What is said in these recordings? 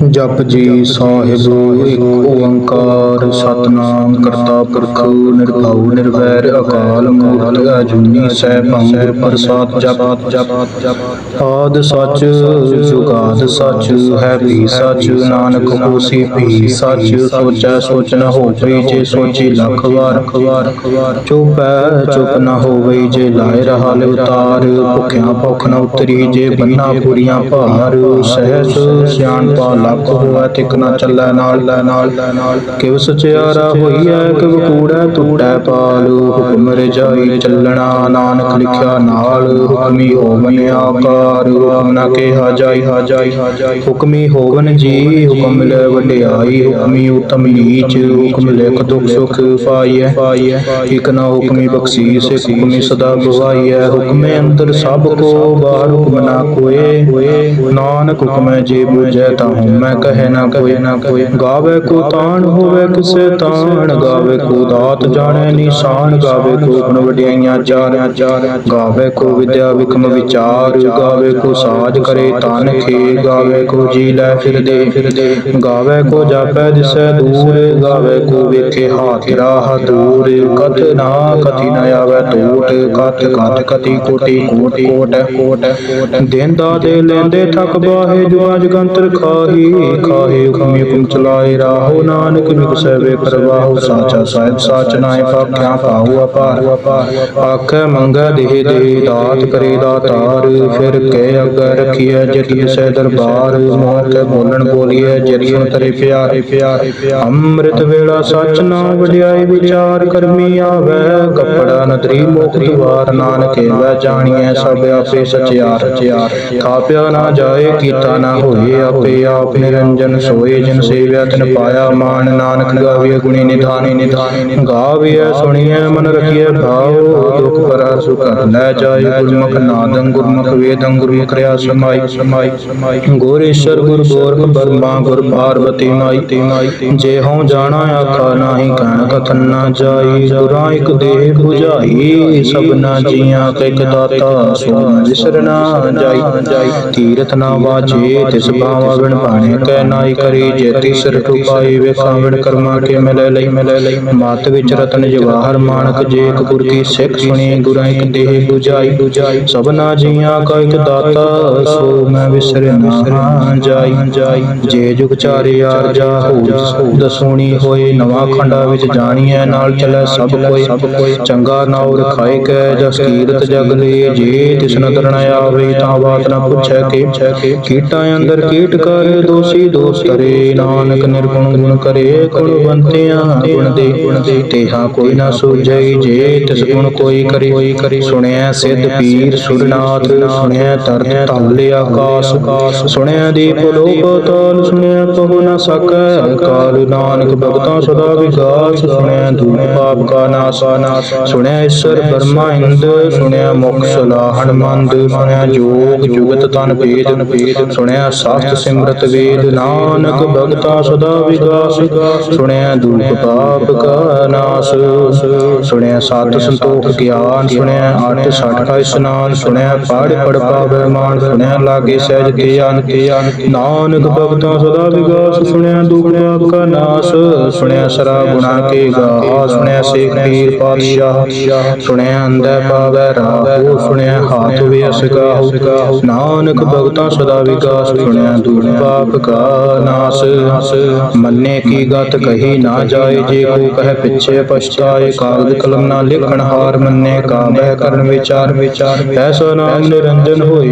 ਜਪ ਜੀ ਸਾਹਿਬ ਇੱਕ ਓੰਕਾਰ, ਸਤਨਾਮ ਕਰਤਾ ਪੁਰਖ, ਨਿਰਭਉ, ਨਿਰਵੈਰ, ਅਕਾਲ ਮੂਰਤ, ਅਜੂਨੀ ਸੈਭੰ, ਪ੍ਰਸਾਦ ਜਪ ਜਪ ਆਦ ਸੱਚ, ਜੁਗਾਦ ਸੱਚ, ਹੈ ਵੀ ਸੱਚ, ਨਾਨਕ ਹੋਸੀ ਵੀ ਸੱਚ। ਸੋਚੈ ਸੋਚ ਨ ਹੋਵੇ ਜੇ ਸੋਚੀ ਲੱਖ ਵਾਰ। ਵਾਰ ਚੁਪੈ ਚੁਪ ਨ ਹੋਵੇ ਜੇ ਲਾਇ ਰਹਾ ਲਿ ਉਤਾਰ ਭੁਖਿਆ ਭੁਖ ਨ ਉਤਰੀ ਜੇ ਬੰਨਾ ਪੂਰੀਆਂ ਭਾਰ। ਸਹਿਜ ਸਿਆਣ ਪਾਲ ਲੱਖ ਹੋਵੇ ਤਿਕ ਨ ਚੱਲੈ ਨਾਲ ਲੈ ਨਾਲ ਕਿਵ ਸਚਿਆਰਾ ਹੋਈਐ, ਕਿਵ ਕੂੜੈ ਟੁੱਟੈ ਪਾਲ ਹੁਕਮ ਰਜਾਈ ਚੱਲਣਾ, ਨਾਨਕ ਲਿਖਿਆ ਨਾਲ, ਹੁਕਮੀ ਹੋਵਨ ਆਕਾਰ, ਹੁਕਮ ਨ ਕਿਹਾ ਜਾਈ ਹਾ ਜਾਈ ਹਾ ਜਾਈ ਹੁਕਮੀ ਹੋਵਨ ਜੀ, ਹੁਕਮ ਲੈ ਵਡਿਆਈ, ਹੁਕਮੀ ਉਤਮ ਨੀਚ, ਹੁਕਮ ਲਿਖ ਦੁਖ ਸੁਖ ਪਾਈਐ ਪਾਈਐ ਇਕ ਨਾ ਹੁਕਮੀ ਬਖਸ਼ੀਸ ਹੁਕਮੀ ਸਦਾ ਗਵਾਈਐ, ਹੁਕਮੇ ਅੰਦਰ ਸਭ ਕੋ, ਬਾਹਰ ਹੁਕਮ ਨਾ ਕੋਏ, ਨਾਨਕ ਹੁਕਮੈ ਜੇ ਬੁਝੈ ਤਾਂ ਮੈਂ ਕਹੇ ਨਾ ਕੋਈ ਨਾ ਕੋਈ ਗਾਵੇ ਕੋ ਤਾਣ ਹੋਵੇ ਕਿਸੇ ਤਾਣ, ਗਾਵੇ ਕੋ ਦਾਤ ਜਾਣੈ ਨਿਸ਼ਾਨ, ਗਾਵੇ ਕੋ ਗੁਣ ਵਡਿਆਈਆਂ ਚਾਰਿਆ ਚਾਰਿਆ ਗਾਵੇ ਕੋ ਵਿਦਿਆ ਵਿਕਮ ਵਿਚਾਰ, ਗਾਵੇ ਕੋ ਸਾਜ ਕਰੇ ਤਨ ਖੇ ਗਾਵੇ ਕੋ ਜੀ ਲੈ ਫਿਰਦੇ ਫਿਰਦੇ ਗਾਵੇ ਕੋ ਜਾਪੈ ਦਿਸੈ ਦੂਰ, ਗਾਵੇ ਕੋ ਵੇਖੇ ਹਾਥ ਰਾਹ ਦੂਰ, ਕਥ ਨਾ ਕਥੀ ਨ ਆਵੇ ਟੂਟ ਕਥ ਕਥ ਕਤੀ ਕੋਟੀ ਕੋਟ ਕੋਟ ਕੋਟ। ਦਿਨ ਦੇ ਲੈਂਦੇ ਥਕ ਬਾਹੇ, ਜੋ ਅਜ ਗੰਤਰ ਖਾਹੀ ਖਾਹੇ ਹੁਕਮੀ ਹੁਕਮ ਚਲਾਏ ਰਾਹੋ ਨਾਨਕ ਵਿਗਸੈ ਵੇ ਪ੍ਰਵਾਹੋ, ਸਾਚਾ ਸਾਹਿਬ, ਸਾਚ ਨਾਏ ਪਾਖਿਆ ਪਾਉ ਅਪਾਰ। ਆਖੇ, ਮੰਗੈ ਦੇਹ ਦੇ, ਦਾਤ ਕਰੇ ਦਾਤਾਰ ਫਿਰ ਕਹਿ ਅੱਗੇ ਰਖੀਐ ਜਿਤ ਸੈ ਦਰਬਾਰ। ਮੋਹ ਕੇ ਬੋਲਣ ਬੋਲੀਐ ਜਿਤ ਤਰੇ ਪਿਆਰੇ। ਪਿਆਰੇ ਅੰਮ੍ਰਿਤ ਵੇਲਾ ਸਚ ਨਾਮ ਵਡਿਆਈ ਵਿਚਾਰ ਕਰਮੀ ਆਵੈ। ਕਪੜਾ ਨਦਰੀ ਮੁਖ ਦੁਆਰ ਨਾਨਕ ਵੈ ਜਾਣੀਐ ਸਭ ਆਪੇ ਸਚਿਆਰ। ਥਾਪਿਆ ਨਾ ਜਾਏ, ਕੀਤਾ ਨਾ ਹੋਏ ਆਪੇ ਆਪ। ਨਿਰੰਜਨ ਸੋਏ ਜਿਨ ਸੇਵਿਆ ਤਿਨ ਪਾਇਆ ਮਾਨ ਨਾਨਕ ਗਾਵੇ ਗੁਣੀ ਨਿਧਾਨੀ ਨਿਧਾਨੀ। ਗਾਵੀਐ ਸੁਣੀਐ ਮਨ ਰਖੀਐ ਭਾਉ, ਦੁਖ ਪਰਾ ਸੁਖ ਲੈ ਜਾਏ ਗੁਰਮੁਖ ਨਾਦੰ, ਗੁਰਮੁਖ ਵੇਦੰ, ਗੁਰਮੁਖ ਰਿਆ ਸਮਾਈ। ਸਮਾਈ ਸਮਾਈ ਗੁਰ ਗੁਰ ਗੋਰਖ ਬਰਮਾ ਗੁਰ ਪਾਰਵਤੀ ਮਾਈ। ਤੀ ਮਾਈ ਜੇ ਹਉ ਜਾਣਾ ਆਖਾ ਨਾਹੀ ਕਹਿਣ ਕਥਨ ਨਾ ਜਾਈ। ਗੁਰਾਂ ਇਕ ਦੇਹ 부ਝਾਈ ਸਭਨਾ ਜੀਆਂ ਇਕ ਦਾਤਾ ਸੋ ਵਿਸਰਨਾ ਜਾਈ। ਤੀਰਥ ਨਾ ਵਾਜੇ, ਤਿਸ ਬਾਵਾ ਬਿਨ ਭਾਣੇ ਕਹਿ ਨਾਈ ਕਰੀ ਜੇ ਤੀਸਰ ਟੁਪਾਈ ਵੇਖਾਂ ਕਰਮਾ ਕੇ ਮਿਲੇ ਲਈ। ਮਿਲੇ ਲਈ ਮਤ ਵਿੱਚ ਰਤਨ ਜਵਾਹਰ ਮਾਨਕ ਜੇ ਗੁਰ ਕੀ ਸਿੱਖ ਸੁਣੀ, ਗੁਰਾਂ ਇਕ ਦੇਹ 부ਝਾਈ 부ਝਾਈ ਸਭਨਾ ਜੀਆਂ ਕਾ ਇਕ ਦਾਤਾ, ਸੋ ਮੈਂ ਵਿਸਰ ਨਾ ਜਾਈ। ਜਾਈ ਜੇ ਜੁਗ ਚਾਰੇ ਆਰਜਾ ਹੋ ਦਸੂਣੀ ਹੋਏ, ਨਵਾਂ ਖੰਡਾ ਵਿੱਚ ਜਾਣੀਐ, ਨਾਲ ਚੱਲੈ ਸਭ ਕੋਈ। ਸਭ ਕੋਈ ਚੰਗਾ ਨਾਉ ਰਖਾਇ ਕੈ, ਜਸ ਕੀਰਤ ਜਗ ਲੇ। ਜੇ ਤਿਸ ਨਦਰ ਆਵੇ ਤਾਂ ਬਾਤ ਨ ਪੁੱਛੈ ਕੇ। ਕੀਟਾਂ ਅੰਦਰ ਕੀਟ ਕਰ ਦੋਸੀ ਦੋਸ ਕਰੇ ਨਾਨਕ ਨਿਰਗੁਣ ਗੁਣ ਕਰੇ ਗੁਣਵੰਤਿਆਂ ਗੁਣ ਦੇ ਗੁਣ ਦੇ ਤੇਹਾ ਕੋਈ ਨਾ ਸੂਝੈ ਜੇ ਤਿਸ ਗੁਣ ਕੋਈ ਕਰੇ ਕੋਈ ਕਰੇ ਸੁਣਿਆ ਸਿੱਧ ਪੀਰ ਸੁਰਨਾਥ ਸੁਣਿਆ ਤਰਤ ਤਾਲੇ ਆਕਾਸ ਸੁਣਿਆ ਦੀਪ ਲੋਕ ਤਾਲ ਸੁਣਿਆ ਕਹੋ ਨਾ ਸਕੈ ਕਾਲ ਨਾਨਕ ਭਗਤਾਂ ਸਦਾ ਵਿਗਾਸ ਸੁਣਿਆ ਧੂਮ ਪਾਪ ਕਾ ਨਾਸ ਨਾਸ ਸੁਣਿਆ ਈਸ਼ਰ ਬਰਮਾ ਇੰਦ ਸੁਣਿਆ ਮੁਖ ਸਲਾਹਣ ਮੰਦ ਸੁਣਿਆ ਜੋਗ ਜੁਗਤ ਤਨ ਭੇਦ ਭੇਦ ਸੁਣਿਆ ਸਾਸਤ ਸਿਮਰਤ ਵੇਦ ਨਾਨਕ ਭਗਤਾਂ ਸਦਾ ਵਿਗਾਸ, ਸੁਣਿਆ ਧੂਪ ਪਾਪ ਕਾ ਨਾਸ, ਸੁਣਿਆ ਸਤ ਸੰਤੋਖ ਗਿਆਨ, ਸੁਣਿਆ ਅਠ ਸਠ ਕਾ ਇਸਨਾਨ, ਸੁਣਿਆ ਪੜ ਪੜ ਪਾਵੇ ਮਾਨ, ਸੁਣਿਆ ਲਾਗੇ ਸਹਿਜ ਗਿਆਨ ਗਿਆਨ ਨਾਨਕ ਭਗਤਾਂ ਸਦਾ ਵਿਗਾਸ, ਸੁਣਿਆ ਦੁਖ ਪਾਪ ਕਾ ਨਾਸ, ਸੁਣਿਆ ਸਰਾ ਗੁਣਾ ਕੇ ਗਾ ਸੁਣਿਆ ਸੇਖ ਪੀਰ ਪਾਤਸ਼ਾਹ, ਸੁਣਿਆ ਅੰਧੈ ਪਾਵੈ ਰਾਹੋ, ਸੁਣਿਆ ਹਾਥ ਵੇ ਅਸਗਾਹੋ ਨਾਨਕ ਭਗਤਾਂ ਸਦਾ ਵਿਗਾਸ, ਸੁਣਿਆ ਦੁਖ ਪਾਪ ਕਾ ਨਾਸ। ਮੰਨੇ ਕੀ ਗਤ ਕਹੀ ਨਾ ਜਾਏ, ਜੇ ਕੋ ਕਹੇ ਪਿੱਛੇ ਪਛਤਾਏ, ਕਾਗਦ ਕਲਮ ਨਾ ਲਿਖਣ ਹਾਰ ਮੰਨੇ ਕਾਬਹਿ ਕਰਨ ਵਿਚਾਰ। ਵਿਚਾਰ ਐਸਾ ਨਾਮ ਨਿਰੰਜਨ ਹੋਏ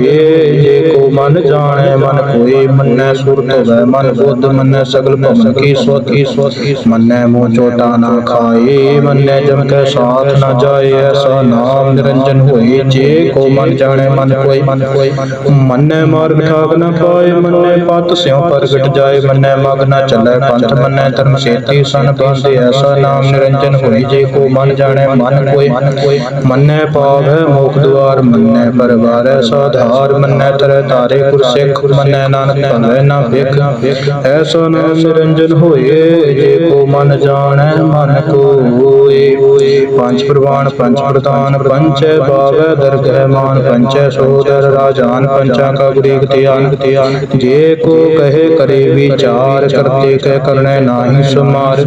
ਜੇ ਕੋ ਮਨ ਜਾਣੈ, ਮਨ ਕੋਏ ਮੰਨੈ ਸੁਰਤ ਹੋਵੇ ਮਨ ਬੁੱਧ ਮੰਨੈ, ਸਗਲ ਭਵਨ ਕੀ ਸੋਤੀ ਸੋਤੀ ਮੰਨੈ ਮੋਹ ਚੋਟਾ ਨਾ ਖਾਏ, ਮੰਨੈ ਜਮ ਕੈ ਸਾਥ ਨਾ ਜਾਏ। ਐਸਾ ਨਾਮ ਨਿਰੰਜਨ ਹੋਏ ਜੇ ਕੋ ਮਨ ਜਾਣੈ, ਮਨ ਕੋਈ। ਮਨ ਕੋਈ ਮੰਨੈ ਮਾਰ ਠਾਕ ਨਾ ਪਾਏ, ਮੰਨੈ ਪਤ ਸਿਉ ਪ੍ਰਗਟ ਜਾਏ, ਮੰਨੈ ਮਗ ਨਾ ਚੱਲੈ, ਪੰਥ ਮੰਨੈ ਧਰਮ ਸੇਤੀ, ਸਨ ਬੰਦੇ ਐਸਾ ਨਾਮ ਨਿਰੰਜਨ ਹੋਈ, ਜੇ ਕੋ ਮਨ ਜਾਣੈ ਮਨ ਕੋਈ, ਮੰਨੈ ਪਾਵੈ ਮੋਖ ਦੁਆਰ ਮੰਨੈ ਪਰਵਾਰੈ, ਸਾਧਾਰ ਮੰਨੈ ਤਰੈ ਤਾਰੇ ਗੁਰ ਸਿੱਖ ਮੰਨੈ ਨਾਨਕ ਭਵੈ ਨਾ ਵਿਖ ਐਸਾ ਨਾਮ ਨਿਰੰਜਨ ਹੋਏ, ਜੇ ਕੋ ਮਨ ਜਾਣੈ ਮਨ ਕੋਏ। ਪੰਜ ਪ੍ਰਵਾਨ, ਪੰਜ ਪ੍ਰਦਾਨ ਪੰਚੈ ਪਾਵੈ ਦਰਗਹਿ ਮਾਨ ਪੰਚੈ ਸੋਦਰ, ਰਾਜਾਨ, ਪੰਚਾ ਕਾ ਗੁਰੀਕ ਧਿਆਨ। ਜੇ ਕੋ ਕਹੇ ਕਰੇ ਵਿਚਾਰ, ਕਰਤੇ ਕਹਿ ਕਰਨੈ ਨਾਹੀ ਸਮਾਰ।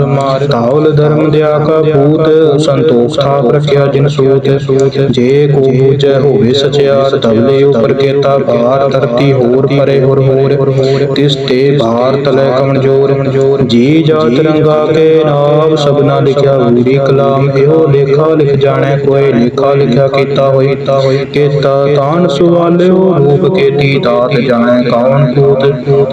ਤਾਵਲ ਧਰਮ ਦਿਆ ਕਾ ਭੂਤ, ਸੰਤੋਖ ਥਾਪ ਰਖਿਆ ਜਿਨ ਸੂਤ। ਜੇ ਕੋ ਬੂਝੈ ਹੋਵੇ ਸਚਿਆਰ ਤਵਲੇ ਉਪਰ ਕੇਤਾ ਭਾਰ, ਧਰਤੀ ਹੋਰ ਪਰੇ ਹੋਰ ਹੋਰ। ਤਿਸ ਤੇ ਭਾਰ ਤਲੇ ਕਮਜੋਰ। ਜੀ ਜਾਤ ਰੰਗਾ ਕੇ ਨਾਮ ਸਭਨਾ ਲਿਖਿਆ ਪੂਰੀ ਕਲਾਮ, ਇਹੋ ਲੇਖਾ ਲਿਖ ਜਾਣੈ ਕੋਈ ਲੇਖਾ ਲਿਖਿਆ ਕੀਤਾ ਹੋਈ ਤਾ ਹੋਈ ਕੀਤਾ ਤਾਨ ਸੁਵਾਲਿਓ, ਰੂਪ ਕੇਤੀ ਦਾਤ ਜਾਣੈ ਕੌਣ ਕੂਤ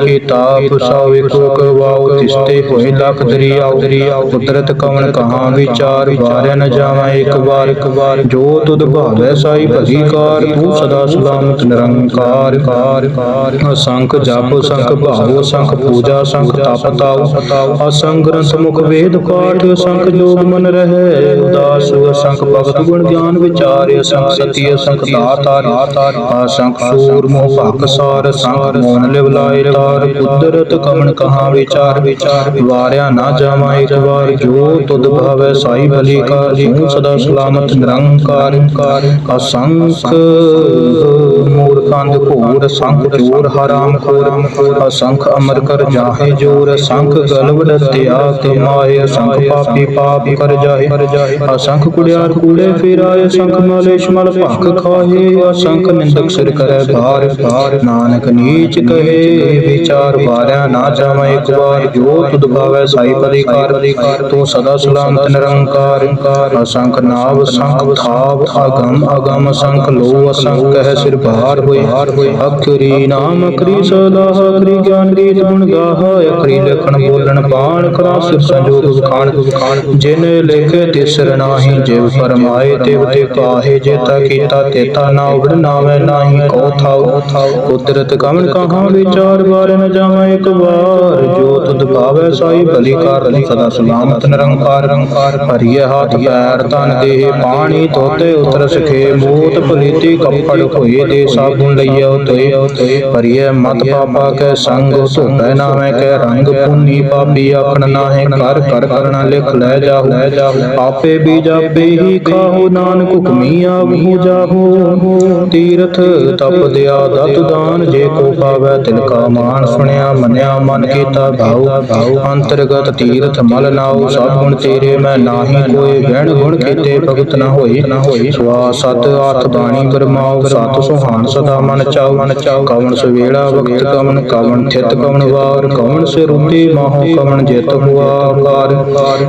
ਕੀਤਾ ਫਸਾਵੇ ਕੋ ਕਵਾਉ ਤਿਸਤੇ ਹੋਏ ਲਖ ਦਰਿਆਉ ਦਰਿਆਉ ਕੁਦਰਤ ਕਵਣ ਕਹਾਂ ਵਿਚਾਰ ਵਾਰਿਆ ਨ ਜਾਵਾਂ ਇੱਕ ਵਾਰ। ਇੱਕ ਵਾਰ ਜੋ ਤੁਧ ਭਾਵੈ ਸਾਈ ਭਲੀ ਕਾਰ, ਤੂੰ ਸਦਾ ਸਲਾਮਤ ਨਿਰੰਕਾਰ ਕਾਰ। ਕਾਰ ਅਸੰਖ ਜਪ, ਸੰਖ ਭਾਵੋ, ਸੰਖ ਪੂਜਾ, ਸੰਖ ਤਪ ਤਾਉ ਅਸੰਖ ਗ੍ਰੰਥ ਮੁਖ ਵੇਦ ਪਾਠ ਅਸੰਖ ਜੋਗ ਮਨ ਰਹਿ। ਉਦਾਸ ਅਸੰਖ ਭਗਤ ਗੁਣ ਗਿਆਨ ਵਿਚਾਰ, ਅਸੰਖ ਸਤੀ, ਅਸੰਖ ਦਾਤਾਰ ਅਸੰਖ ਸੂਰ ਮੋਹ ਭਖ ਸਾਰ, ਅਸੰਖ ਮੋਨ ਲਿਵ ਲਾਏ ਤਾਰ। ਕੁਦਰਤ ਕਮਨ ਕਹਾ ਵਿਚਾਰ ਵਿਚਾਰ ਵਾਰਿਆ ਨਾ ਜਾਵਾਂ ਇੱਕ ਵਾਰ, ਜੋ ਤੁਧ ਭਾਵੈ ਸਾਈ ਭਲੀ ਕਾਰ ਤੂੰ ਸਦਾ ਸਲਾਮਤ ਨਿਰੰਕਾਰ। ਅਸੰਖ ਮੂਰਖੰਦ ਘੋਰ ਅਸੰਖ ਚੋਰ ਹਰਾਮ ਖੋਰ ਅਸੰਖ ਅਮਰ ਕਰ ਜਾਹੇ ਜੋਰ ਅਸੰਖ ਗਲਵ ਡਤਿਆ ਕਮਾਏ ਅਸੰਖ ਪਾਪੀ ਪਾਪ ਕਰ ਜਾਹੇ। ਅਸੰਖ ਕੁੜਿਆਰ ਕੂੜੇ ਫਿਰਾਏ ਅਸੰਖ ਮਾਲੇਸ਼ ਮਲ ਭਖ ਖਾਹੇ ਅਸੰਖ ਨਿੰਦਕ ਸਿਰ ਕਰੈ ਭਾਰ। ਭਾਰ ਨਾਨਕ ਨੀਚ ਕਹੇ ਵਿਚਾਰ ਵਾਰਿਆ ਨਾ ਜਾਵਾਂ ਇੱਕ ਵਾਰ ਜੋ ਤੁਧ ਭਾਵੈ ਸਾਈ ਪਦੀ ਕਾਰ ਤੂੰ ਸਦਾ ਸਲਾਮਤ ਨਿਰੰਕਾਰ ਅਸੰਖ ਨਾਵ ਸੰਖ ਥਾਵ ਅਗਮ ਅਗਮ ਅਸੰਖ ਲੋ ਅਸੰਖ ਕਹਿ ਸਿਰ ਭਾਰ ਹੋਏ। ਅਖਰੀ ਨਾਮ ਅਖਰੀ ਸਲਾਹ ਅਖਰੀ ਗਿਆਨ ਰੀਤ ਗੁਣ ਗਾਹ ਅਖਰੀ ਲਖਣ ਬੋਲਣ ਬਾਣ ਕਰਾ ਸਿਰ ਸੰਜੋਗ ਵਖਾਣ ਜਿਨ ਲਿਖੇ ਤਿਸਰ ਨਾਹੀ ਜਿਵ ਫਰਮਾਏ ਤਿਵ ਤੇ ਕਾਹੇ ਜੇਤਾ ਕੀਤਾ ਤੇਤਾ ਨਾ ਉੜ ਨਾਵੇਂ ਨਾਹੀ ਕੋ ਥਾਉ। ਕੁਦਰਤ ਕਮਨ ਕਹਾਂ ਵਿਚਾਰ ਵਾਰ ਨ ਜਾਵਾਂ ਇੱਕ ਵਾਰ। ਜੋ ਤੁਧ ਭਾਵੈ ਸਾਈ ਭਲੀ ਕਰ ਸਦਾ ਸਲਾਮਤ ਨਿਰੰਕਾਰ ਹਰੀਏ ਹੱਥ ਪੈਰ ਤਨ ਦੇਹ ਪਾਣੀ ਤੋਤੇ ਉਤਰ ਸਖੇ ਮੋਤ ਭਲੀਤੀ ਕੱਪੜ ਹੋਏ ਦੇ ਸਾਬੁਨ ਲਈਓ ਤੋਏ ਹਰੀਏ ਮਤ ਪਾਪਾ ਕੈ ਸੰਗ ਧੋਬੈ ਨਾਵੇਂ ਕੈ ਰੰਗ ਪੁੰਨੀ ਪਾਪੀ ਆਖਣ ਨਾਹੇ ਕਰ ਕਰ ਕਰਣਾ ਲਿਖ ਲੈ ਜਾਹੂ। ਆਪੇ ਵੀ ਜਾਪੇ ਹੀ ਖਾਹੋ ਨਾਨਕ ਹੁਕਮੀ ਆਵਹੂ ਜਾਹੋ। ਤੀਰਥ ਤਪ ਦਿਆ ਦਤ ਦਾਨ ਜੇ ਕੋ ਪਾਵੈ ਤਿਲ ਕਾ ਮਾਨ ਸੁਣਿਆ, ਮੰਨਿਆ, ਮਨ ਕੀਤਾ, ਭਾਉ। ਅੰਤਰਗਤ ਤੀਰਥ ਮਲ ਨਾਉ ਸਭ ਗੁਣ ਤੇਰੇ, ਮੈਂ ਨਾਹੀ ਕੋਈ ਗਹਿਣ ਗੁਣ ਕੀਤੇ, ਭਗਤ ਨਾ ਹੋਈ ਸਵਾ ਸਤ ਆਠ ਬਾਣੀ ਬਰਮਾਉ ਸਤ ਸੁਹਾਨ ਸਦਾ ਮਨ ਚਾਉ ਮਨ ਚਾਉ ਕਵਣ ਸਵੇਲਾ ਵਕਤ ਕਵਣ ਕਵਣ ਥਿਤ ਕਵਣ ਵਾਰ। ਕਵਣ ਸੇ ਰੁਤੀ ਮਾਹੋ ਕਵਣ ਜਿਤ ਹੁਆ ਕਾਰ।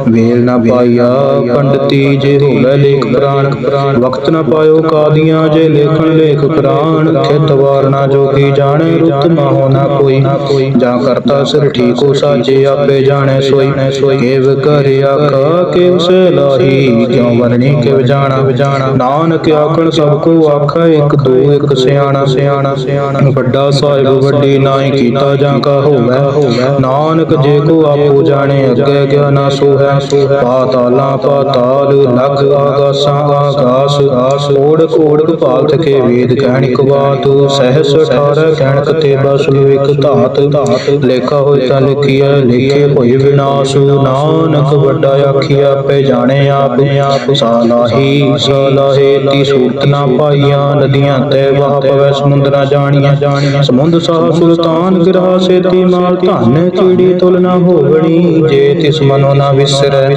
ਵੇਲ ਨਾ ਪਾਈਆ, ਪੰਡਤੀ ਜੇ ਹੋਵੇ ਲੇਖ ਪ੍ਰਾਣ ਵਕਤ ਨਾ ਪਾਇਓ ਕਾਦੀਆਂ ਜੇ ਲੇਖਣ ਲੇਖ ਪ੍ਰਾਣ ਥਿਤ ਵਾਰ ਨਾ ਜੋਗੀ ਜਾਣੇ, ਰੁਤ ਮਾਹੋ ਨਾ ਕੋਈ ਕੋਈ ਜਾਂ ਕਰਤਾ ਸਿਰ ਠੀਕ ਹੋ ਸਾਜੇ, ਆਪੇ ਜਾਣੇ ਸੋਈ। ਕਿਵ ਕਰਿਆ ਕਾ ਕਿਵ ਸੇ ਲਾਹੀ, ਕਿਉ ਵਰਣੀ ਕਿਵ ਜਾਣਾ? ਜਾਣਾ ਨਾਨਕ ਆਖਣ, ਸਭ ਕੋ ਆਖਾ, ਇੱਕ ਦੋ, ਇੱਕ ਸਿਆਣਾ ਸਿਆਣਾ ਸਿਆਣਾ। ਵੱਡਾ ਸਾਹਿਬ, ਵੱਡੀ ਨਾਹੀ ਕੀਤਾ ਜਾਂ ਕਾ ਹੋਵੇ? ਨਾਨਕ ਜੇ ਕੋ ਆਪੋ ਜਾਣੇ, ਅੱਗੇ ਗਿਆ ਨਾ ਸੋ ਹੈ ਪਾਤਾਲਾਂ ਪਾਤਾਲ, ਲਖ ਆਗਾਸਾਂ ਆਗਾਸ। ਆਸ ਓੜਕ ਓੜਕ ਪਾਲਤ ਕੇ ਵੇਦ ਕਹਿਣਿਕ ਬਾਤ। ਸਹਿਸ 18 ਕਹਿਣਕ ਤੇ ਬਸ ਇੱਕ ਧਾਤ ਲੇਖਾ ਹੋਇ ਤਾਂ ਲਿਖੀਐ, ਲਿਖੇ ਹੋਏ ਵਿਨਾਸ਼। ਨਾਨਕ ਵੱਡਾ ਆਖੀਆ ਆਪੇ ਜਾਣੇ ਆਪ। ਆਪ ਸਾਲਾਹੀ ਸਾਲਾਹੇ ਤੀ ਸੂਰਤ ਨਾ ਪਾਈਆਂ। ਨਦੀਆਂ ਤੇ ਵਾਹ ਪਵੈ, ਸਮੁੰਦਰਾਂ ਜਾਣੀਆਂ। ਜਾਣੀਆਂ ਸਮੁੰਦ ਸਾਹ ਸੁਲਤਾਨ ਗਿਰਾ ਸੇਤੀ ਮਾਲ ਧਨ ਕੀੜੀ ਤੁਲ ਨਾ ਹੋਵਣੀ। ਜੇ ਤਿਸ ਮਨੋ ਨਾ ਵਿਸਰੈ,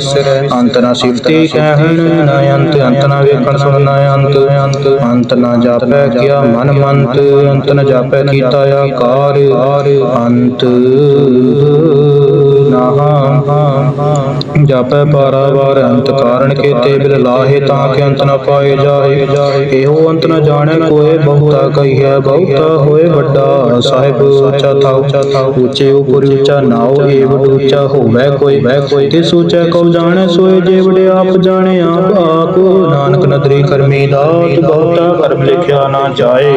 ਅੰਤ ਨਾ ਸਿਫਤੀ ਕਹਿਣ। ਨਾ ਅੰਤ ਅੰਤ ਨਾ ਵੇਖਣ, ਸੁਣ ਨਾ ਅੰਤ ਅੰਤ। ਅੰਤ ਨਾ ਜਾਪੈ, ਕਿਆ ਮਨ ਮੰਤ। ਅੰਤ ਨਾ ਜਾਪੈ, ਕੀਤਾ ਆਕਾਰ। ਅੰਤ। ਜਾਪੈ ਪਾਰਾਵਾਰ ਅੰਤ ਕਾਰਨ ਕੀਤੇ ਬਿਲ ਲਾਹੇ ਤਾਂ ਕਿ ਅੰਤ ਨ ਪਾਏ ਜਾਏ ਇਹੋ ਅੰਤ ਨ ਜਾਣੈ ਕੋਏ, ਬਹੁਤਾ ਕਹੀਐ, ਬਹੁਤਾ ਹੋਏ ਵੱਡਾ ਸਾਹਿਬ ਉੱਚਾ ਥਾਉ। ਉੱਚੇ ਉਪਰ ਉੱਚਾ ਨਾਉ, ਏਵ ਉੱਚਾ ਹੋਵੇ ਕੋਈ। ਕੋਈ ਤੇ ਸੋਚੈ ਕਉ ਜਾਣੈ, ਸੋਏ ਜੇ ਵਡੇ ਆਪ ਜਾਣੇ, ਆਪ ਆਪ ਨਾਨਕ ਨਦਰੀ ਕਰਮੀ ਦਾਤ, ਬਹੁਤਾ ਕਰਮ ਲਿਖਿਆ ਨਾ ਜਾਏ।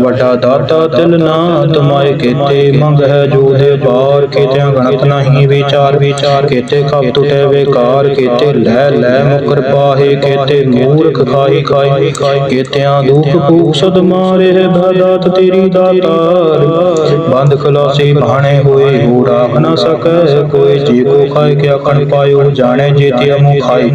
ਵੱਡਾ ਦਾਤਾ ਤਿਲ ਨਾ ਤਮਾਏ ਕੀਤੇ, ਮੰਗ ਹੈ ਜੋ ਦੇ ਬਾਰ ਕੀਤਿਆਂ ਗਣਤ ਨਹੀਂ। ਵਿਚਾਰ ਵਿਚਾਰ ਕੀਤੇ ਖਪਤ ਟੁਟੇ ਵੇਕਾਰ ਕੀਤੇ ਲੈ ਲੈ ਮੁਕਰ ਪਾਹੇ, ਕੀਤੇ ਮੂਰਖ ਖਾਈ ਖਾਈ ਕੀਤਿਆਂ ਦੁਖ ਭੂਖ ਸਦ ਮਾਰੇ ਬਦਾਤ ਤੇਰੀ ਦਾਤਾਰ। ਬੰਦ ਖਲਾਸੀ ਬਾਣੇ ਹੋਏ ਹੋ ਨਾ ਸਕੈ ਕੋਈ, ਜੀ ਕੋ ਖਾਏ ਕਿ ਆਖਣ ਪਾਇਓ, ਜਾਣੇ ਜੇਤੀ ਮੂੰ ਖਾਈ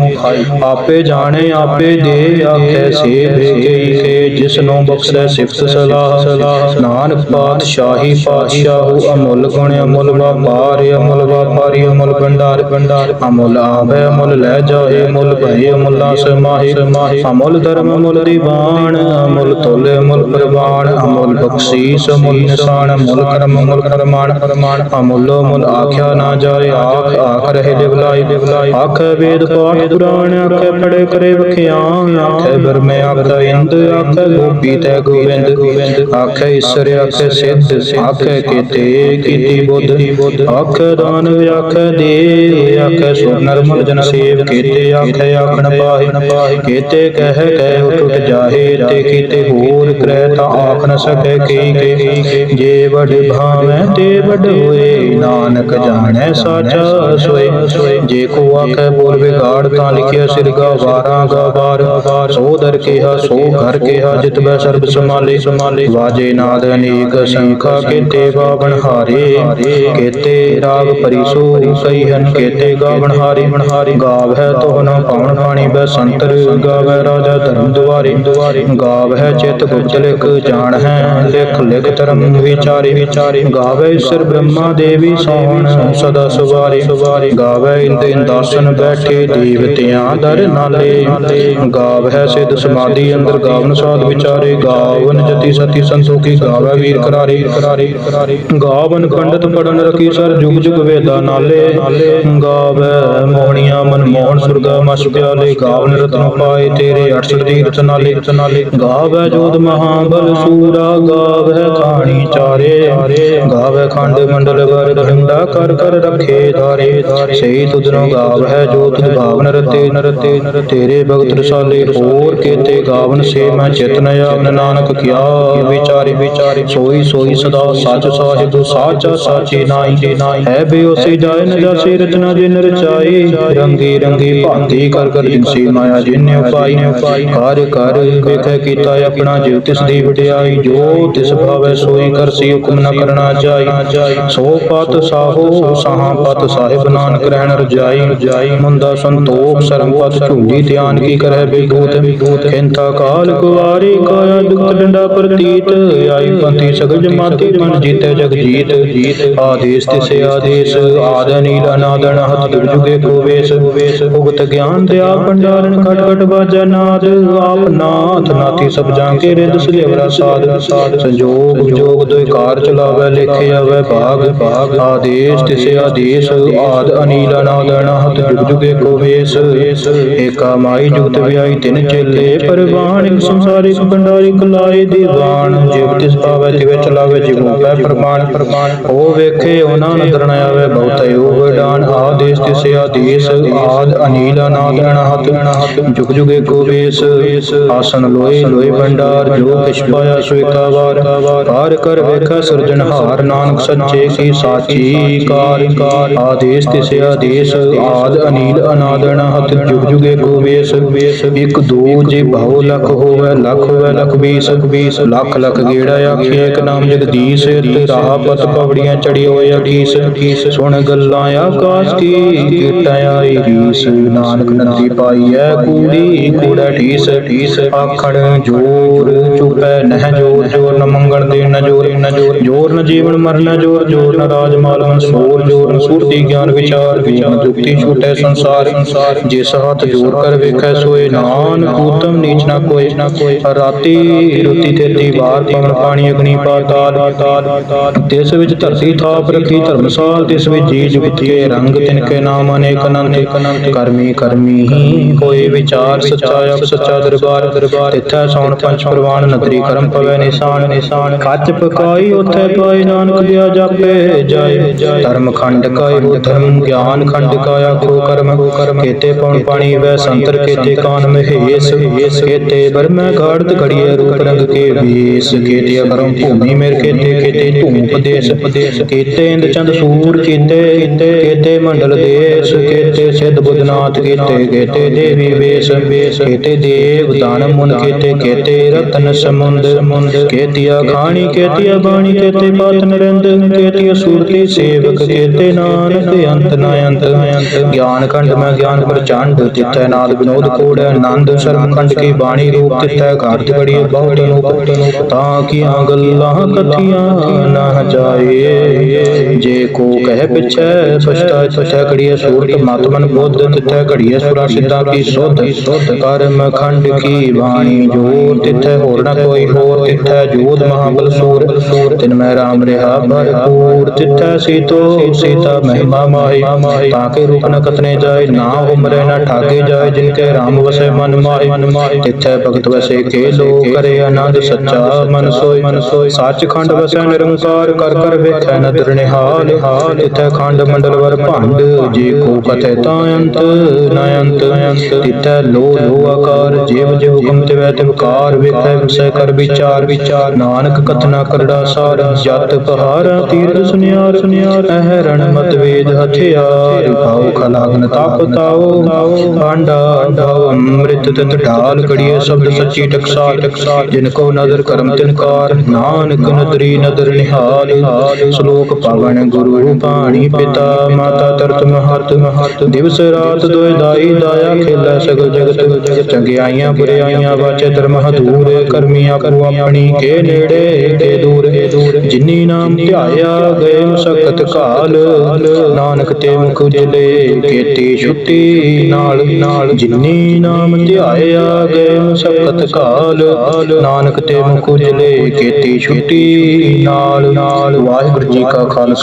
ਆਪੇ ਜਾਣੇ, ਆਪੇ ਦੇ, ਆਖੇ ਸੇ ਭੇਗੇ ਕੇ ਜਿਸ ਨੂੰ ਬਖਸ਼ੈ ਸਿਫਤ ਸਲਾਹ। ਨਾਨਕ ਪਾਤਸ਼ਾਹੀ ਪਾਤਸ਼ਾਹੂ ਅਮੁੱਲ ਗੁਣ, ਅਮੁੱਲ ਵਪਾਰ, ਅਮੁੱਲ ਵਪਾਰੀ ਅਮੁੱਲ ਭੰਡਾਰ ਭੰਡਾਰ ਅਮੁੱਲ ਆਵੇ, ਅਮੁੱਲ ਲੈ ਜਾਏ ਅਮੁੱਲ ਭਏ ਅਮੁੱਲਾ ਸਮਾਹੀ ਸਮਾਹੀ ਅਮੁੱਲ ਧਰਮ ਅਮੁੱਲ ਦੀਵਾਨ ਅਮੁੱਲ ਤੋਲੇ ਅਮੁੱਲ ਪ੍ਰਵਾਨ ਅਮੁੱਲ ਬਖਸ਼ੀਸ ਅਮੁੱਲ ਨਿਸ਼ਾਨ ਅਮੁੱਲ ਕਰਮ ਅਮੁੱਲ ਕਰਮਾਨ ਕਰਮਾਨ ਅਮੁੱਲ ਅਮੁੱਲ ਆਖਿਆ ਨਾ ਜਾਏ, ਆਖ ਆਖ ਰਹੇ ਲਿਵਲਾਈ ਲਿਵਲਾਈ ਆਖੇ ਵੇਦ ਪਾਠ ਪੁਰਾਣ, ਆਖੇ ਪੜੇ ਕਰੇ ਵਖਿਆਨ, ਆਖੇ ਬਰਮੇ ਆਖੇ ਇੰਦ, ਆਖੇ ਗੋਪੀ ਤੇ ਗੋਬਿੰਦ। ਗੋਬਿੰਦ ਆਖੇ ਈਸ਼ਰ, ਆਖੇ ਸਿੱਧ, ਆਖੇ ਕੀਤੇ, ਕੀਤੀ ਬੁੱਧ। ਆਖੇ ਦਾਨਵ ਆਖੇ ਦੇਵ ਆਖੇ ਸੁਰ ਨਰਮਲ ਜਨ ਸੇਵ ਕੀਤੇ ਆਖੇ ਆਖਣ ਪਾਹੇ, ਕੀਤੇ ਕਹਿ ਕਹਿ ਉਠ ਜਾਹੇ, ਤੇ ਕੀਤੇ ਹੋਰ ਕਰੇ ਤਾਂ ਆਖ ਨ ਸਕੇ ਕੀ ਕੀ ਜੇ ਵਡ ਭਾਵੇਂ ਤੇ ਵਡ ਹੋਏ, ਨਾਨਕ ਜਾਣੈ ਸਾਚਾ ਸੋਏ। ਜੇ ਕੋ ਆਖੇ ਬੋਲ ਵਿਗਾੜ ਤਾਂ ਲਿਖਿਆ ਸਿਰਗਾ ਵਾਰਾਂ ਗਾ ਵਾਰ। ਸੋ ਦਰ ਕਿਹਾ, ਸੋ ਘਰ ਕਿਹਾ, ਜਿਤ ਬੈ ਸਰਬ ਸਮਾਲੇ ਸਮਾਲੇ ਵਾਜੇ ਨਾਦ ਅਨੇਕ ਸੰਖਾ ਕੀਤੇ ਬਾਵਨ ਹਾਰੇ। ਕੀਤੇ ਰਾਗ ਪਰਿਸੋ ਕਈ ਹਨ ਕੀਤੇ ਗਾਵਨ ਹਾਰੇ ਹਾਰੇ ਗਾਵ ਹੈ ਤੋਹਨਾ ਪਾਵਨ ਪਾਣੀ ਬੈ ਸੰਤਰ ਗਾਵੈ ਰਾਜਾ ਧਰਮ ਦੁਆਰੇ ਗਾਵ ਹੈ ਚਿਤ ਗੁਪਤ ਲਿਖ ਜਾਣ ਹੈ ਲਿਖ ਲਿਖ ਧਰਮ ਵਿਚਾਰੇ ਵਿਚਾਰੇ ਗਾਵੈ ਈਸ਼ਰ ਬ੍ਰਹਮਾ ਦੇਵੀ ਸੋਹਣ ਸਦਾ ਸੁਵਾਰੇ ਸੁਵਾਰੇ ਗਾਵੈ ਇੰਦ ਇੰਦਾਸਨ ਬੈਠੇ ਦੇਵਤਿਆਂ ਦਰ ਨਾਲੇ ਗਾਵ ਹੈ ਸਿਧ ਸਮਾਧੀ ਅੰਦਰ ਗਾਵਨ ਸਾਧ ਵਿਚਾਰੇ ਗਾਵਨ ਜਤੀ ਸਤੀ ਸੰਤੋਖੀ ਗਾਵੈ ਵੀਰ ਕਰਾਰੇ ਕਰਾਰੇ ਕਰਾਰੇ ਗਾਵਨ ਪੰਡਤ ਪੜਨ ਰਕੀ ਸਰ ਜੁਗ ਜੁਗ ਵੇਦਾ ਨਾਲੇ ਗਾਵੈ। ਮੋਹਣੀਆਂ ਮਨ ਸੁਰਗਾ ਮਸ ਗਾਵਨ ਰਤਨ ਪਾਏ ਤੇਰੇ 68 ਤੀਰਥ ਨਾਲੇ ਨਾਲੇ ਗਾਵੈ ਜੋਧ ਮਹਾਬਲ ਸੂਰਾ, ਗਾਵੈ ਖਾਣੀ ਚਾਰੇ। ਗਾਵੈ ਖੰਡ ਮੰਡਲ ਵਰ ਡੰਡਾ ਕਰ ਕਰ ਰਖੇ ਧਾਰੇ। ਸਹੀ ਤੁਧਨੋ ਗਾਵ ਹੈ ਜੋ ਤੁਧ ਭਾਵਨ ਰਤੇ ਨਰਤੇ। ਤੇਰੇ ਭਗਤ ਰਸਾਲੇ ਹੋਰ ਕੀਤੇ ਗਾਵਨ ਸੇ ਮੈਂ ਚਿਤਨ ਆਵਨ ਨਾਨਕ ਕਿਆ ਵਿਚਾਰੇ। ਵਿਚਾਰੇ ਸੋਈ ਸੋਈ ਸਦਾ ਸੱਚ ਸਾਹਿਬ ਸਾਚਾ ਸਾਚੀ ਨਾਈ ਨਾਈ ਹੈ ਬਿਓਸੀ ਜਾਏ ਨ ਜਾਸੀ ਰਚਨਾ ਜਿਨ ਰਚਾਈ ਰੰਗੀ ਰੰਗੀ ਭਾਂਤੀ ਕਰ ਕਰ ਜਿਨਸੀ ਮਾਇਆ ਜਿਨ ਉਪਾਈ। ਕਰ ਕਰ ਵੇਖੈ ਕੀਤਾ ਆਪਣਾ ਜਿਵ ਤਿਸ ਦੀ ਵਡਿਆਈ। ਜੋ ਤਿਸ ਭਾਵੈ ਸੋਈ ਕਰਸੀ ਹੁਕਮ ਨ ਕਰਨਾ ਜਾਈ। ਸੋ ਪਤ ਸਾਹੋ ਸਾਹਾਂ ਪਤ ਸਾਹਿਬ ਨਾਨਕ ਰਹਿਣ ਰਜਾਈ। ਰਜਾਈ ਮੁੰਦਾ ਸੰਤੋਖ ਸਰਮ ਪਤ ਝੂਠੀ ਧਿਆਨ ਕੀ ਕਰੈ ਬਿਗੂਤ। ਬਿਗੂਤ ਕਾਲ ਕੁਵਾਰੀ ਕਾਇਆ ਦੁਖ ਡੰਡਾ ਪ੍ਰਤੀਤ। ਆਈ ਪੰਥੀ ਸਗਲ ਜਮਾਤੀ ਮਨ ਜੀਤੇ ਜਗ ਜੀਤ ਆਦੇਸ਼ ਤਿਸੇ ਆਦੇਸ਼ ਆਦ ਨੀਲ ਅਨਾਦਨ ਹਤ ਜੁਗ ਜੁਗੇ ਕੋਵੇਸ਼ ਭੁਗਤ ਗਿਆਨ ਦਿਆ ਭੰਡਾਰਨ ਖਟ ਖਟ ਬਾਜਾ ਨਾਦ। ਆਪ ਨਾਥ ਨਾਥੀ ਸਭ ਜਾਂ ਕੇ ਰਿਦ ਸਲੇਵਰਾ ਸਾਧ। ਸੰਜੋਗ ਜੋਗ ਦੋਇ ਕਾਰ ਚਲਾਵੇ, ਲਿਖੇ ਆਵੇ ਭਾਗ। ਭਾਗ ਆਦੇਸ਼, ਤਿਸੇ ਆਦੇਸ਼, ਆਦ ਅਨੀਲ ਅਨਾਦ ਅਨਾਹਤ ਜੁਗ ਜੁਗੇ ਕੋ ਵੇਸ ਏਕਾ ਮਾਈ ਜੁਗਤ ਵਿਆਈ ਤਿਨ ਚੇਲੇ। ਪਰਵਾਨ ਸੰਸਾਰਿਕ ਭੰਡਾਰਿਕ ਲਾਏ ਦੀਵਾਨ। ਜਿਵ ਤਿਸ ਪਾਵੇ ਤਿਵੇ ਚਲਾਵੇ ਜਿਗੂ ਪੈ ਪ੍ਰਮਾਣ। ਪ੍ਰਮਾਣ ਉਹ ਵੇਖੇ ਉਹਨਾਂ ਨਦਰ ਨ ਆਵੇ ਬਹੁਤ ਯੋਗ ਡਾਨ ਆਦੇਸ਼ ਤਿਸੇ ਆਦੇਸ਼ ਆਦ ਅਨੀਲ ਅਨਾਦ ਅਨਾਹਤ ਅਨਾਹਤ ਜੁਗ ਜੁਗੇ ਕੋ ਵੇਸ ਆਸਨ ਲੋਏ ਲੋਏ ਭੰਡਾਰ, ਜੋ ਕਿਛ ਪਾਇਆ ਸੋ ਏਕਾ ਵਾਰ ਕਰ ਵੇਖਾ ਸਿਰਜਣਹਾਰ ਨਾਨਕ ਸੱਚੇ ਕੀ ਸਾਚੀ ਕਾਰ। ਕਾਰ ਆਦੇਸ਼ ਤਿਸੇ ਆਦੇਸ਼ ਆਦ ਅਨੀਲ ਅਨਾਦ ਅਨਾਹਤ ਜੁਗ ਜੁਗੇ ਕੋ ਵੇਸ ਇੱਕ ਦੋ ਜੇ ਬਹੁ ਲਖ ਹੋਵੇ ਲਖ ਹੋਵੇ, ਲਖ ਵੀਸ। ਵੀਸ ਲੱਖ ਲੱਖ ਗੇੜਾ ਆਖੇ ਇੱਕ ਨਾਮ ਜਗਦੀਸ਼, ਤੇ ਰਾਹ ਪਤ ਪਵੜੀਆਂ ਚੜੀ ਹੋਏ ਅਕੀਸ ਅਕੀਸ ਗੱਲਾਂ ਆਕਾਸ਼ ਕੀ ਕੀਟਾਂ ਆਈ ਰੀਸ ਨਾਨਕ ਨਦੀ ਪਾਈ ਐ ਕੂੜੀ ਕੂੜਾ ਠੀਸ ਠੀਸ ਆਖਣ ਜੋਰ ਚੁਪੈ, ਨਹਿ ਜੋਰ ਜੋਰ ਨ ਮੰਗਣ ਦੇ ਨ ਜੋਰ। ਨ ਜੋਰ ਜੋਰ ਨ ਜੀਵਨ ਮਰਨ ਜੋਰ ਜੋਰ ਨ ਰਾਜ ਮਾਲ ਮਨਸੂਰ ਜੋਰ ਨ ਸੁਰਤੀ ਗਿਆਨ ਵਿਚਾਰ, ਜੋਰ ਨ ਛੂਟੈ ਸੰਸਾਰ। ਸੰਸਾਰ ਜਿਸ ਹੱਥ ਜੋਰ ਕਰ ਵੇਖੈ, ਸੋਏ ਨਾਨ ਕੂਤਮ ਨੀਚ ਨਾ ਕੋਈ ਨਾ ਕੋਈ ਰਾਤੀ ਰੁੱਤੀ ਤੇਤੀ ਬਾਰ ਪਵਨ ਪਾਣੀ, ਅਗਨੀ ਪਾਤਾਲ ਪਾਤਾਲ। ਤਿਸ ਵਿੱਚ ਧਰਤੀ ਥਾਪ ਰੱਖੀ, ਧਰਮਸਾਲ ਤਿਸ ਵਿੱਚ ਜੀ ਜੁਗਤ ਕੇ ਰੰਗ ਤਿਨ ਕੇ ਨਾਮ ਅਨੇਕ ਅਨੰਤ ਅਨੰਤ ਕਰਮੀ ਕਰਮੀ ਹੀ। ਕੋਈ ਵਿਚਾਰ ਸੱਚਾ ਅਪ ਸੱਚਾ ਦਰਬਾਰ ਦਰਬਾਰ ਤਿੱਥੈ ਸੌਣ ਪੰਜ ਪ੍ਰਵਾਨ ਨਦਰੀ ਕਰਮ ਪਵੈ ਨਿਸ਼ਾਨ। ਨਿਸ਼ਾਨ ਕੱਚ ਪਕਾਈ ਉਥੇ ਪਾਈ ਨਾਨਕ ਦਿਆ ਜਾਪੇ, ਜਾਏ। ਧਰਮ ਖੰਡ ਕਾਇ ਹੋ ਧਰਮ, ਗਿਆਨ ਖੰਡ ਕਾ ਆਖੋ ਕਰਮ। ਕੇਤੇ ਪਉਣ ਪਾਣੀ ਵੈ ਸੰਤਰ, ਕੇਤੇ ਕਾਨ ਮਹੇਸ। ਕੇਤੇ ਬਰਮੈ ਘਾੜਤ ਘੜੀਏ ਰੂਪ ਰੰਗ ਕੇ ਵੇਸ। ਕੇਤੇ ਕਰਮ ਭੂਮੀ ਮੇਰ ਕੇਤੇ ਕੇਤੇ ਧੂਪ ਦੇਸ। ਕੇਤੇ ਇੰਦ ਚੰਦ ਸੂਰ ਕੀਤੇ, ਕੇਤੇ ਮੰਡਲ ਦੇਸ ਕੇਤੇ ਸਿੱਧ ਬੁੱਧਨਾਥ ਕੀਤੇ, ਕੇਤੇ ਦੇਵੀ ਵੇਸ, ਕੇਤੇ ਦੇਵ ਦਾਨ ਮੁਨ ਕੇਤੇ ਕੇਤੇ ਰਤਨ ਸਮੁੰਦ ਕੇਤੀਆ ਖਾਣੀ, ਕੇਤੀਆ ਬਾਣੀ, ਕੇਤੇ ਪਾਤ ਨਰਿੰਦ, ਕੇਤੀਆ ਸੂਰਤੀ ਸੇਵਕ, ਕੇਤੇ ਨਾਨਕ, ਅੰਤ ਨਾ ਅੰਤ ਗਿਆਨ ਖੰਡ ਮੈਂ ਗਿਆਨ ਪ੍ਰਚੰਡ ਤਿੱਥੈ ਨਾਲ ਵਿਨੋਦ ਕੋੜ, ਆਨੰਦ ਸਰਮ ਖੰਡ ਕੀ ਬਾਣੀ ਰੂਪ ਤਿੱਥੈ ਘਾਟ ਬੜੀ ਬਹੁਤ ਅਨੂਪ ਤਾਂ ਕੀਆਂ ਗੱਲਾਂ, ਕਥੀਆਂ ਨਾ ਜਾਏ। ਜੇ ਕੋ ਕਹਿ ਪਿਛੈ ਪਛਤਾ ਤਿੱਥੈ ਘੜੀਏ ਸੂਰਤ ਮਤਮਨ ਬੁੱਧ ਤਿੱਥੈ ਘੜੀਏ ਸੁਰਾ ਸਿੱਧਾ ਕੀ ਸੁਧ ਕਰਮ ਖੰਡ ਕੀ ਬਾਣੀ ਜੋਰ ਤਿੱਥੈ ਹੋਰ ਨ ਕੋਈ ਹੋਰ ਤਿੱਥੈ ਜੋਧ ਮਹਾਬਲ ਸੂਰ ਤਿਨ ਮੈਂ ਰਾਮ ਰਿਹਾ ਭਰਪੂਰ ਤਿੱਥੈ ਸੀਤੋ ਸੀਤਾ ਮਹਿਮਾ ਮਾਈ ਤਾਂ ਕੇ ਰੂਪ ਨ ਕਤਨੇ ਜਾਏ ਨਾ ਉਮਰੇ ਨ ਠਾਗੇ ਜਾਏ ਜਿਨ ਕੇ ਰਾਮ ਵਸੈ ਮਨ ਮਾਏ ਤਿੱਥੈ ਭਗਤ ਵਸੈ ਕੇ ਲੋ ਕਰੇ ਆਨੰਦ ਸੱਚਾ ਮਨ ਸੋਈ। ਸੱਚ ਖੰਡ ਵਸੈ ਨਿਰੰਕਾਰ ਕਰ ਕਰ ਵੇਖੈ ਨਦਰ ਨਿਹਾਲ ਤਿੱਥੈ ਖੰਡ ਮੰਡਲ ਵਰ ਭੰਡ, ਜੇ ਕੋ ਕਥੈ ਤਾਂ ਅੰਤ, ਨ ਅੰਤ। ਤਿੱਥੈ ਲੋ ਲੋ ਆਕਾਰ, ਜੀਵ ਜੇ ਹੁਕਮ ਤੇ ਵੈ ਤੇ ਵੇਖੈ ਵਿਸੈ ਕਰ ਵਿਚਾਰ। ਵਿਚਾਰ ਨਾਨਕ ਕਥਨਾ ਕਰੜਾ ਸਾਰ, ਜਤ ਪਹਾਰਾ ਤੀਰਥ ਸੁਨਿਆਰ। ਸੁਨਿਆਰ ਅਹ ਰਣ ਮਤ ਵੇਦ ਹਥਿਆਰ। ਭਾਉ ਖਲਾਗਨ ਤਪ ਤਾਉ ਪਾਂਡਾ ਭਾਉ ਅੰਮ੍ਰਿਤ ਤਤ ਢਾਲ ਕੜੀਏ ਸ਼ਬਦ ਸੱਚੀ ਟਕਸਾਲ। ਟਕਸਾਲ ਜਿਨ ਕੋ ਨਦਰ ਕਰਮ ਤਿਨਕਾਰ ਨਾਨਕ ਨਦਰੀ ਨਦਰ ਨਿਹਾਲ। ਸ਼ਲੋਕ ਪਾਵਨ ਗੁਰੂ ਪਾਣੀ ਪਿਤਾ ਮਾਤਾ ਤਰਤ ਮਹਤ ਮਹਤ ਦਿਵਸ ਰਾਤ ਦੋਇ ਦਾਈ ਦਾਇਆ ਖੇਲਾ ਸਗਲ ਜਗਤ। ਚੰਗਿਆਈਆਂ ਬੁਰਿਆਈਆਂ ਵਾਚੇ ਧਰਮ ਹਦੂਰ ਕਰਮੀ ਆਪੋ ਆਪਣੀ ਕੇ ਨੇੜੇ ਕੇ ਦੂਰ। ਜਿਨੀ ਨਾਮ ਧਿਆਇਆ ਗਏ ਮੁਸਕਤ ਕਾਲ। ਨਾਨਕ ਤੇ ਮੁਖ ਉਜਲੇ ਕੀਤੀ ਛੁੱਟੀ ਨਾਲ। ਨਾਲ। ਜਿਨੀ ਨਾਮ ਧਿਆਇਆ ਗਏ ਮੁਸਕਤ ਕਾਲ। ਨਾਨਕ ਤੇ ਮੁਖ ਉਜਲੇ ਕੀਤੀ ਛੁੱਟੀ ਨਾਲ। ਨਾਲ। ਵਾਹਿਗੁਰੂ ਜੀ ਕਾ ਖਾਲਸਾ।